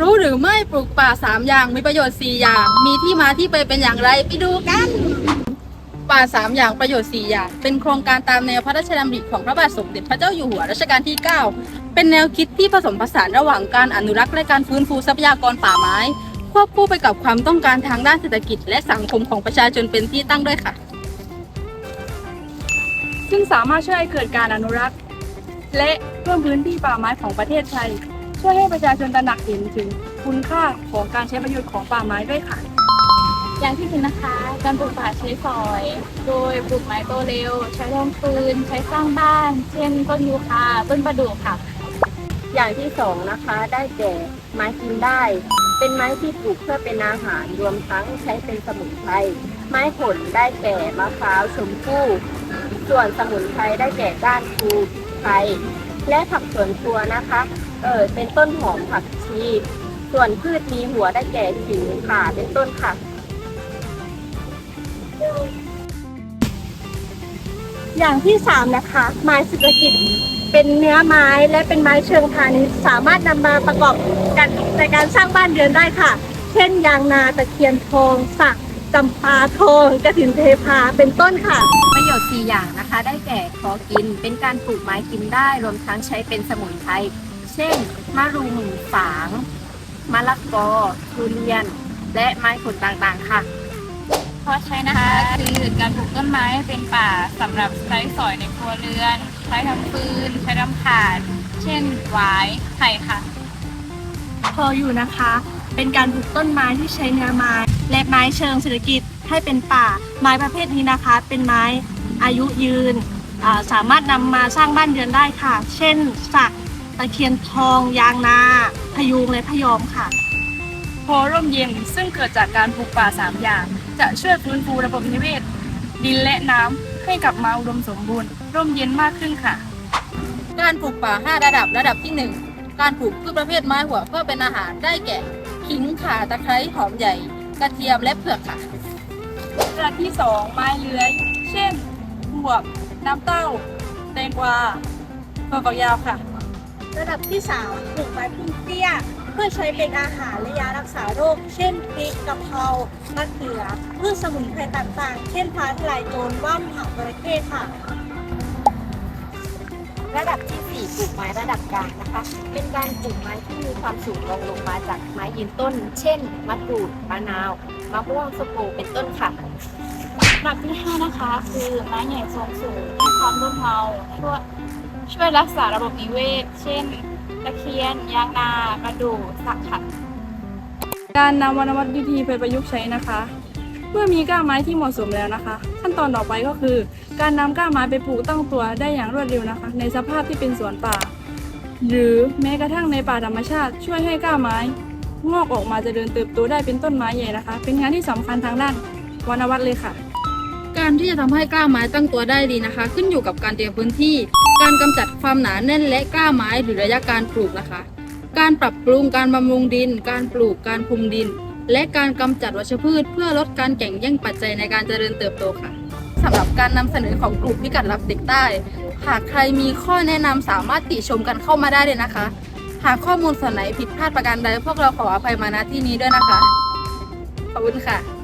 รู้หรือไม่ปลูกป่า 3 อย่างมีประโยชน์ 4 อย่าง มีที่มาที่ไปเป็นอย่างไรไปดูกัน ป่า 3 อย่างประโยชน์ 4 อย่าง เป็นโครงการตามแนวพระราชดำริของพระบาทสมเด็จพระเจ้าอยู่หัวรัชกาลที่ 9 เป็นแนวคิดที่ผสมผสานระหว่างการอนุรักษ์และการฟื้นฟูทรัพยากรป่าไม้ ควบคู่ไปกับความต้องการทางด้านเศรษฐกิจ และสังคมของประชาชนเป็นที่ตั้งด้วยค่ะ ซึ่งสามารถช่วยเกิดการอนุรักษ์ และเพิ่มพื้นที่ป่าไม้ของประเทศไทย ช่วยให้ประชาชนตระหนักเห็นถึงคุณค่าของการใช้ประโยชน์ของป่าไม้ด้วยค่ะ อย่างที่หนึ่งนะคะ การปลูกป่าใช้สอย โดยปลูกไม้โตเร็ว ใช้รองฟืน ใช้สร้างบ้าน เช่นต้นยูคาต้นประดู่ค่ะ อย่างที่สองนะคะได้แก่ไม้กินได้ เป็นไม้ที่ปลูกเพื่อเป็นอาหารรวมทั้งใช้เป็นสมุนไพรไม้ผลได้แก่มะพร้าวชมพู่ส่วนสมุนไพรได้แก่ก้านคูไทรและผักสวนครัวนะคะ เออเป็นต้นหอมผักชี ส่วนพืชมีหัวได้แก่ขิงข่าเป็นต้นค่ะ อย่างที่3นะคะ ไม้เศรษฐกิจเป็นเนื้อไม้และเป็นไม้เชิงพาณิชย์สามารถนำมาประกอบกันในการสร้างบ้านเรือนได้ค่ะ เช่น ยางนาตะเคียนทองสักจำปาทองกระถินเทพาเป็นต้นค่ะ ประโยชน์ 4 อย่างนะคะ ได้แก่ขอกิน เป็นการปลูกไม้กินได้ รวมทั้งใช้เป็นสมุนไพร เช่น มะรุมฝาง มะละกอ ทุเรียน และไม้ผลต่างๆ ค่ะเพราะใช้นะคะคือการปลูกต้นไม้เป็นป่าสำหรับใช้สอยในครัวเรือน ใช้ทำฟืน ใช้ทำถ่านเช่นหวายไผ่ค่ะ พออยู่นะคะ เป็นการปลูกต้นไม้ที่ใช้เนื้อไม้ และไม้เชิงเศรษฐกิจให้เป็นป่า ไม้ประเภทนี้นะคะ เป็นไม้อายุยืนอ่าสามารถนำมาสร้างบ้านเรือนได้ค่ะ เช่นสัก ตะเคียนทอง ยางนา พยุงและพยอมค่ะพอร่มเย็นซึ่งเกิดจากการปลูกป่า 3 อย่าง จะช่วยฟื้นฟูระบบนิเวศ ดินและน้ำให้กลับมาอุดมสมบูรณ์ร่มเย็นมากขึ้นค่ะ การปลูกป่า 5 ระดับระดับที่ 1 การปลูกพืชประเภทไม้หัวเพื่อเป็นอาหารได้แก่ขิงข่าตะไคร้หอมใหญ่ กระเทียมและเผือกค่ะระดับที่ 2 ไม้เลื้อย เช่นบวบน้ำเต้าแตงกวาถั่วฝักยาวค่ะ ระดับที่3ปลูกไม้พุ่มเตี้ย เพื่อใช้เป็นอาหารและยารักษาโรค เช่นพริกกะเพรามะเขือพืชสมุนไพรต่างๆ เช่นฟ้าทลายโจรว่านผักจระเข้ค่ะ ระดับที่ 4 ปลูกไม้ระดับกลางนะคะ เป็นการปลูกไม้ที่มีความสูงรองลงมาจากไม้ยืนต้น เช่น มะกรูด มะนาว มะม่วงสกูเป็นต้นค่ะระดับที่ 5 นะคะ คือไม้ใหญ่ทรงสูงให้ความร่มเงาช่วย ช่วยรักษาระบบนิเวศ เช่น ตะเคียน ยางนาประดู่สักค่ะการนำวรรณวัตวิธีไปประยุกต์ใช้นะคะ เมื่อมีก้าไม้ที่เหมาะสมแล้วนะคะ ขั้นตอนต่อไปก็คือ การนำก้าไม้ไปปลูกตั้งตัวได้อย่างรวดเร็วนะคะ ในสภาพที่เป็นสวนป่า หรือแม้กระทั่งในป่าธรรมชาติ ช่วยให้ก้าไม้ งอกออกมาจะเจริญเติบโตได้เป็นต้นไม้ใหญ่นะคะ เป็นงานที่สำคัญทางด้านวรรณวัตเลยค่ะ การที่จะทำให้กล้าไม้ตั้งตัวได้ดีนะคะ ขึ้นอยู่กับการเตรียมพื้นที่ การกำจัดความหนาแน่นและกล้าไม้หรือระยะการปลูกนะคะ การปรับปรุงการบำรุงดิน การปลูกการคุมดิน และการกำจัดวัชพืช เพื่อลดการแข่งแย่งปัจจัยในการเจริญเติบโตค่ะสำหรับการนำเสนอของกลุ่มพิกัดรับเด็กใต้หากใครมีข้อแนะนำสามารถติชมกันเข้ามาได้เลยนะคะหากข้อมูลส่วนไหนผิดพลาดประการใดพวกเราขออภัยมาณที่นี้ด้วยนะคะ ขอบคุณค่ะ